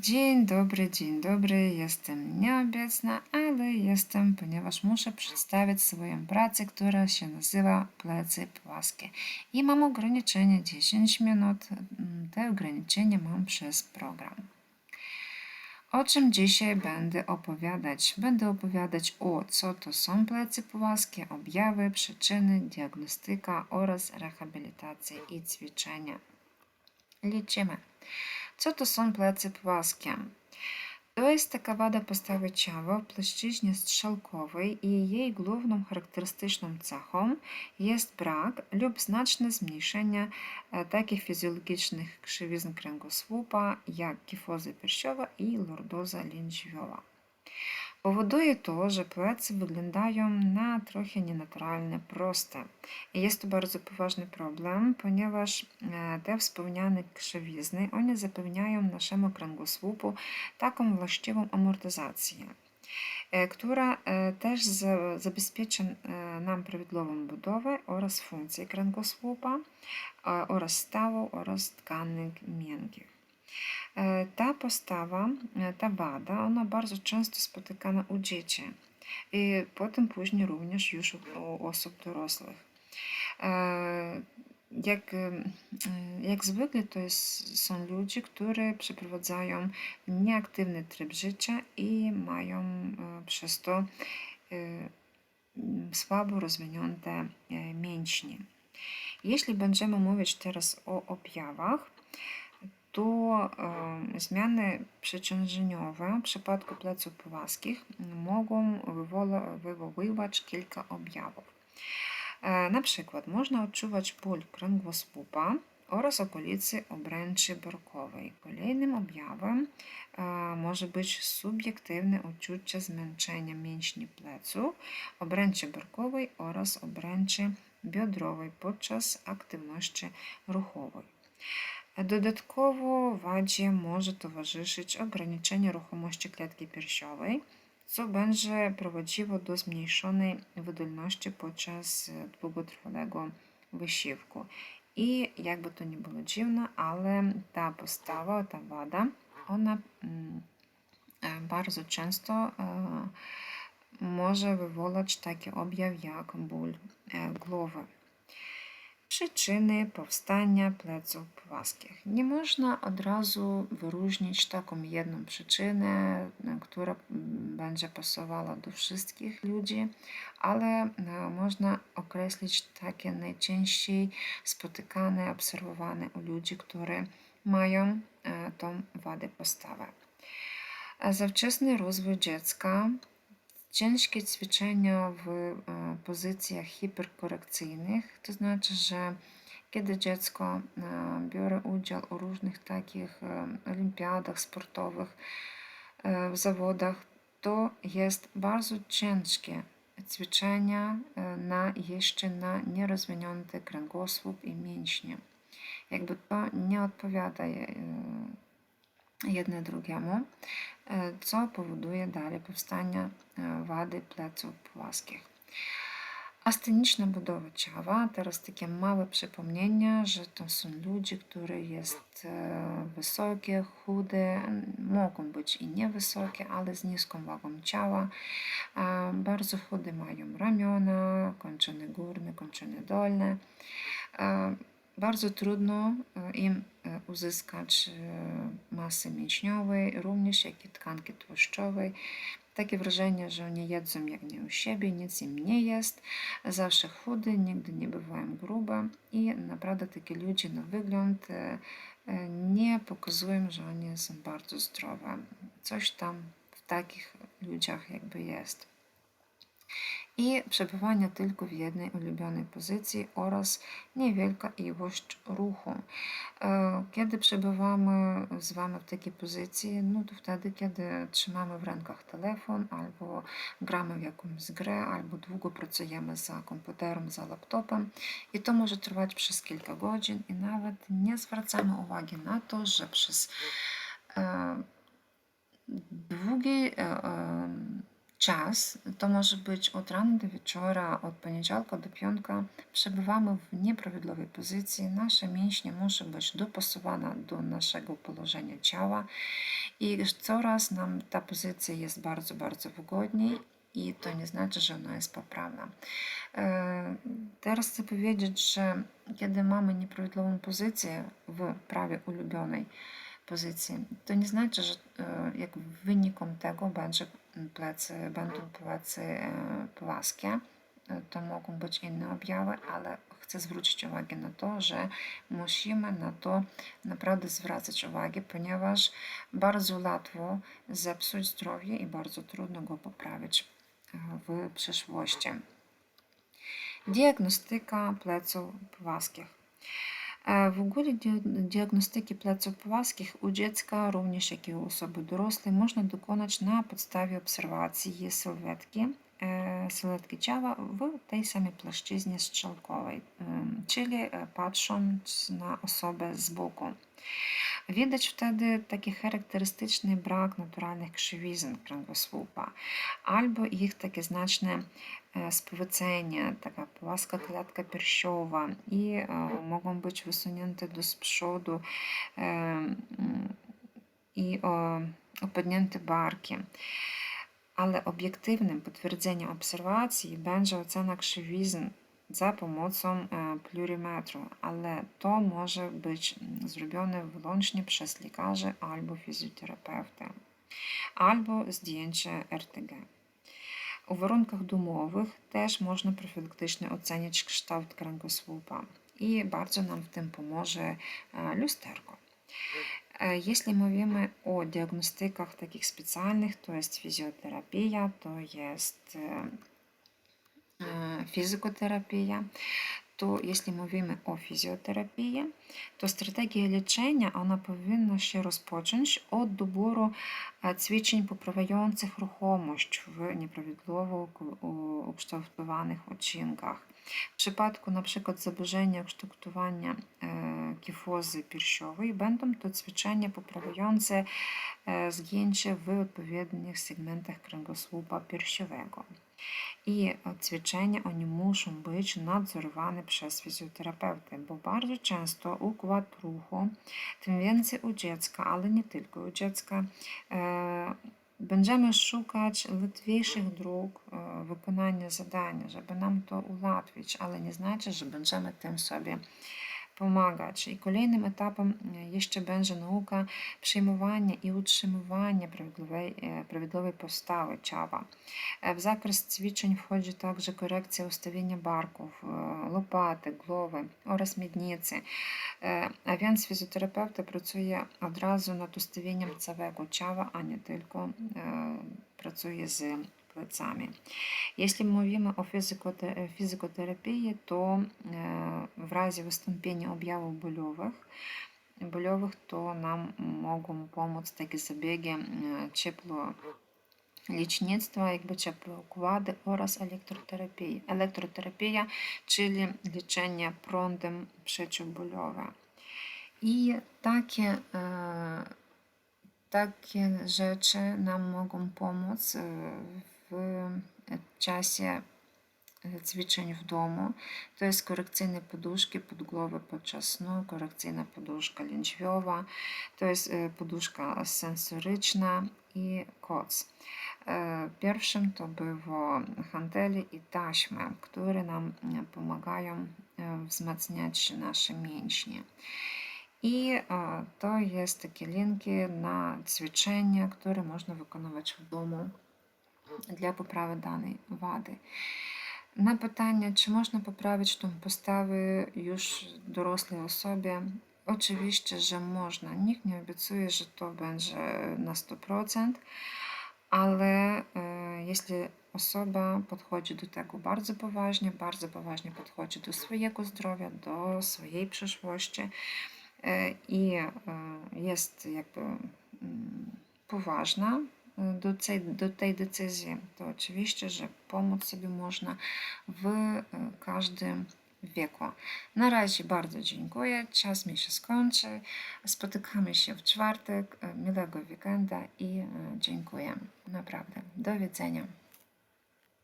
Dzień dobry, dzień dobry. Jestem nieobecna, ale jestem, ponieważ muszę przedstawić swoją pracę, która się nazywa Plecy płaskie. I mam ograniczenie 10 minut. Te ograniczenie mam przez program. O czym dzisiaj będę opowiadać? Będę opowiadać o co to są plecy płaskie, objawy, przyczyny, diagnostyka oraz rehabilitacja i ćwiczenia. Liczymy. Co to są plecy płaskie? To jest taka wada postawy w płaszczyźnie strzałkowej i jej główną charakterystyczną cechą jest brak lub znaczne zmniejszenie e, takich fizjologicznych krzywizn kręgosłupa jak kifoza piersiowa i lordoza lędźwiowa. Powoduje to, że plecy wyglądają na trochę nienaturalne, proste. I jest to bardzo poważny problem, ponieważ e, te wspomniane krzywizny, one zapewniają naszemu kręgosłupu taką właściwą amortyzację, e, która e, też za- zabezpiecza e, nam prawidłową budowę oraz funkcję kręgosłupa e, oraz stawów oraz tkanek miękkich. E, Ta postawa, e, ta wada, ona bardzo często spotykana u dzieci i potem później również już u, osób dorosłych. E, Jak, jak zwykle to jest, są ludzie, którzy przeprowadzają nieaktywny tryb życia i mają przez to słabo rozwinięte mięśnie. Jeśli będziemy mówić teraz o objawach, e, zmiany przeciążeniowe w przypadku pleców płaskich mogą wywoływać kilka objawów. E, Na przykład można odczuwać ból kręgosłupa oraz okolicy obręczy barkowej. Kolejnym objawem e, może być subiektywne uczucie zmęczenia mięśni pleców, obręczy barkowej oraz obręczy biodrowej podczas aktywności ruchowej. Dodatkowo wadzie może towarzyszyć ograniczenie ruchomości klatki piersiowej, co będzie prowadziło do zmniejszonej wydolności podczas e, długotrwałego wysiłku. I jakby to nie było dziwne, ale ta postawa, ta wada, ona mm, e, bardzo często e, może wywołać taki objaw jak ból e, głowy. Przyczyny powstania pleców płaskich. Nie można od razu wyróżnić taką jedną przyczynę, e, która będzie pasowała do wszystkich ludzi, ale e, można określić takie najczęściej spotykane, obserwowane u ludzi, którzy mają e, tą wadę postawy. A Za wczesny rozwój dziecka, ciężkie ćwiczenia w e, pozycjach hiperkorekcyjnych, to znaczy, że kiedy dziecko e, biorę udział w różnych takich e, olimpiadach sportowych, zawodach, to jest bardzo ciężkie ćwiczenia na jeszcze na nierozwinięty kręgosłup i mięśnie. Jakby to nie odpowiada jedne drugiemu, e, co powoduje dalej powstanie e, wady pleców płaskich. Asteniczna budowa ciała, teraz takie małe przypomnienie, że to są ludzie, które jest e, wysokie, chude, mogą być i niewysokie, ale z niską wagą ciała. Bardzo chude mają ramiona, kończyny górne, kończyny dolne. Bardzo trudno e, im e, uzyskać e, masy mięśniowej, również jak i tkanki tłuszczowej. Takie wrażenie, że oni jedzą jak nie u siebie, nic im nie jest, zawsze chudy, nigdy nie bywają grube i naprawdę takie ludzie na wygląd nie pokazują, że oni są bardzo zdrowe. Coś tam w takich ludziach jakby jest i przebywanie tylko w jednej ulubionej pozycji oraz niewielka ilość ruchu. E, Kiedy przebywamy z Wami w takiej pozycji, no to wtedy, kiedy trzymamy w rękach telefon, albo gramy w jakąś grę, albo długo pracujemy za komputerem, za laptopem i to może trwać przez kilka godzin i nawet nie zwracamy uwagi na to, że przez e, długi e, e, czas, to może być od rana do wieczora, od poniedziałku do piątka, przebywamy w nieprawidłowej pozycji. Nasze mięśnie muszą być dopasowane do naszego położenia ciała i coraz nam ta pozycja jest bardzo, bardzo wygodniej i to nie znaczy, że ona jest poprawna. E, Teraz chcę powiedzieć, że kiedy mamy nieprawidłową pozycję w prawie ulubionej pozycji, to nie znaczy, że e, jak wynikiem tego będzie plecy, będą plecy e, płaskie. E, To mogą być inne objawy, ale chcę zwrócić uwagę na to, że musimy na to naprawdę zwracać uwagę, ponieważ bardzo łatwo zepsuć zdrowie i bardzo trudno go poprawić w przyszłości. Diagnostyka pleców płaskich. E, W ogóle diagnostyki pleców u dziecka, również jak i u osoby dorosłej, można dokonać na podstawie obserwacji sylwetki, e, sylwetki ciała w tej samej płaszczyźnie strzałkowej, czyli e, patrząc na osobę z boku. Ich takie znaczne e, spłycenie, taka płaska klatka piersiowa i e, mogą być wysunięte do z przodu e, mm, i o, opodnięte barki. Ale obiektywnym potwierdzeniem obserwacji będzie ocena krzywizn за pomocą plurimetru, але то може бути зроблено виключно przez лікаря або фізіотерапевта, або здіяння РТГ. У warunkach domowych też można profilaktycznie oceniać kształt kręgosłupa i bardzo nam w tym pomoże lusterko. Jeśli mówimy o diagnostykach takich specjalnych, to jest fizjoterapia, to jest Э, физикотерапия, то якщо ми говоримо о фізіотерапії, то стратегія лічення вона повинна ще розпочинати від добору цвічень э, поправляючих рухомощ в непровідливо э, обштовхтуваних очинках. В przypadku np. zaburzenia kształtowania kifozy piersiowej będą to ćwiczenia poprawiające zgięcie w odpowiednich segmentach kręgosłupa piersiowego. I e, ćwiczenia oni muszą być nadzorowane przez fizjoterapeutę, bo bardzo często układ ruchu, tym więcej u dziecka, ale nie tylko u dziecka, e, będziemy szukać łatwiejszych dróg e, wykonania zadania, żeby nam to ułatwić, ale nie znaczy, że będziemy tym sobie e, utrzymywania prawidłowej, e, prawidłowej postawy ciała. E, W zakres ćwiczeń wchodzi także korekcja ustawienia barków, e, łopaty, głowy oraz miednicy. E, A więc fizjoterapeuta pracuje od razu nad ustawieniem całego ciała, a nie tylko e, pracuje z Jeśli mówimy o fizykote- fizykoterapii, to e, w razie wystąpienia objawów bólowych, bólowych to nam mogą pomóc takie zabiegi e, ciepło lecznictwa, jakby ciepłe układy oraz elektroterapii. Elektroterapia, czyli leczenie prądem przeciwbólowe. I takie, e, takie rzeczy nam mogą pomóc w czasie e, ćwiczeń w domu. To jest korekcyjne poduszki pod głowę podczas snu, korekcyjna poduszka lędźwiowa, to jest e, poduszka sensoryczna i koc. E, Pierwszym to było hantele i taśmy, które nam e, pomagają e, wzmacniać nasze mięśnie. I e, to jest takie linki na ćwiczenia, które można wykonywać w domu dla poprawy danej wady. Na pytanie, czy można poprawić tą postawę już dorosłej osobie, oczywiście, że można. Nikt nie obiecuje, że to będzie na 100%, ale jeśli osoba podchodzi do tego bardzo poważnie, bardzo poważnie podchodzi do swojego zdrowia, do swojej przyszłości i jest jakby poważna do tej, do tej decyzji, to oczywiście, że pomóc sobie można w e, każdym wieku. Na razie bardzo dziękuję. Czas mi się skończy. Spotykamy się w czwartek. E, Miłego weekenda i e, dziękuję. Naprawdę. Do widzenia.